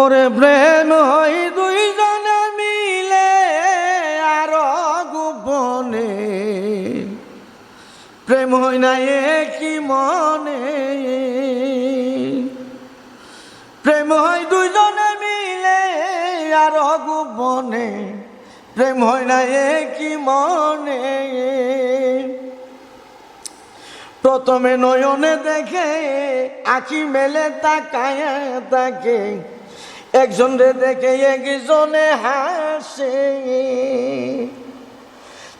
ওরে প্রেম হই দুইজনে মিলে আর গোপনে। প্রেম হই না কি মনে। প্রেম হয় দুইজনে মিলে আর গোপনে। প্রেম হয় না কি মনে। প্রথমে নয়নে দেখে আখি মেলে তাকায় তাকে। একজন রে দেখে একজনে হাসে।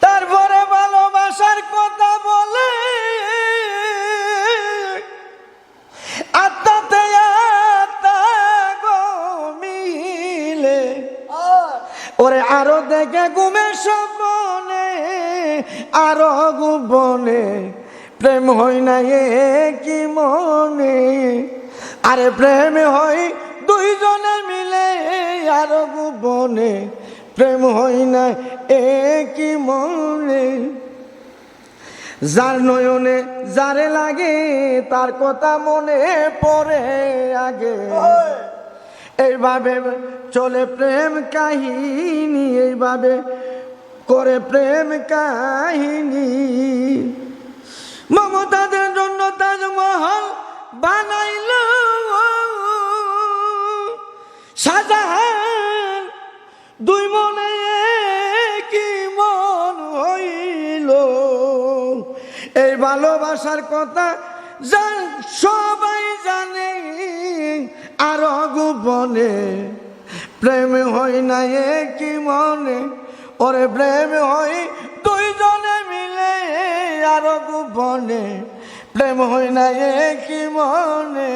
তারপরে ভালোবাসার কথা বলে। আত্মাতে আত্মা ওরে আরও দেখে ঘুমে স্বপনে, আরও গোপনে। প্রেম হই না কি মনে? আরে প্রেম হই দুইজনে মিলে আরও গোপনে প্রেম হই না কি মনে। যার নয়নে যারে লাগে, তার কথা মনে পড়ে আগে। এইভাবে চলে প্রেম কাহিনী, এইভাবে করে প্রেম কাহিনী। শাহজাহান দুই মনে কি মন হইল। এই ভালোবাসার কথা জান, সবাই জানে, আর গোপনে। প্রেম হয় না কি মনে, ওরে প্রেম হয় দুইজনে মিলে, আর গোপনে। প্রেম হয় না কি মনে।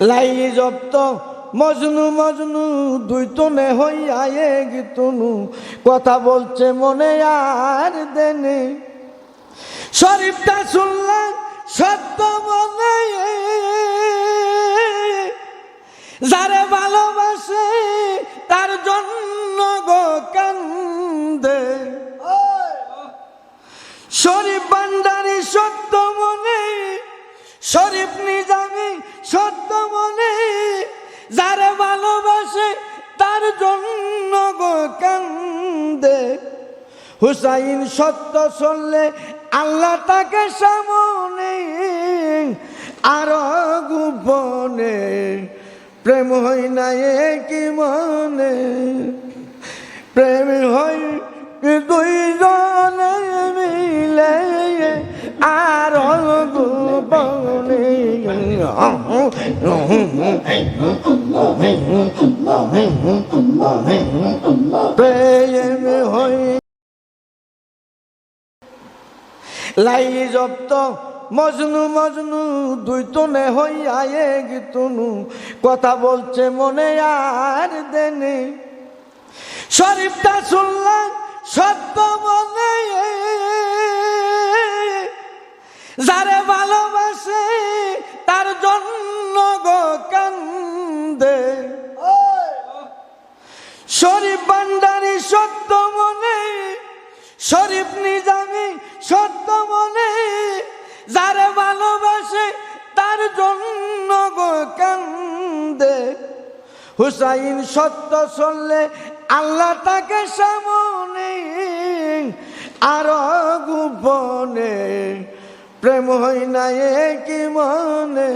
লাই জপ্ত মজনু মজনু, দুই তনে হইয়া এক তনু। কথা বলছে মনে আর দেনে। শরীফটা শুনলাম, সত্য মনে। যারে ভালোবাসে, তার জন্য গো কান্দে। শরীফ ভান্ডারি সত্য মনে, শরীফ নিজামি সত্য মনে, যারে ভালোবাসে, তার জন্য গো কান্দে। হুসাইন সত্য শুনলে আল্লাহ তাকে সামনে, আর গোপনে। প্রেম হই না কি মনে, প্রেম হই দুইজনে লাই জপ্ত মজনু মজনু, দুই তনে হইয়া এক তনু কথা বলছে মনে আর দেনে। শরীফটা শুনলাম, সত্য মনে ভান্ডারি সত্য মনে, শরীফ নিজামি সত্য মনে, যারে ভালোবাসে তার জন্য গো কান্দে। হুসাইন সত্য শুনলে আল্লাহ তাকে সামনে, আর গোপনে। প্রেম হই না কি মনে?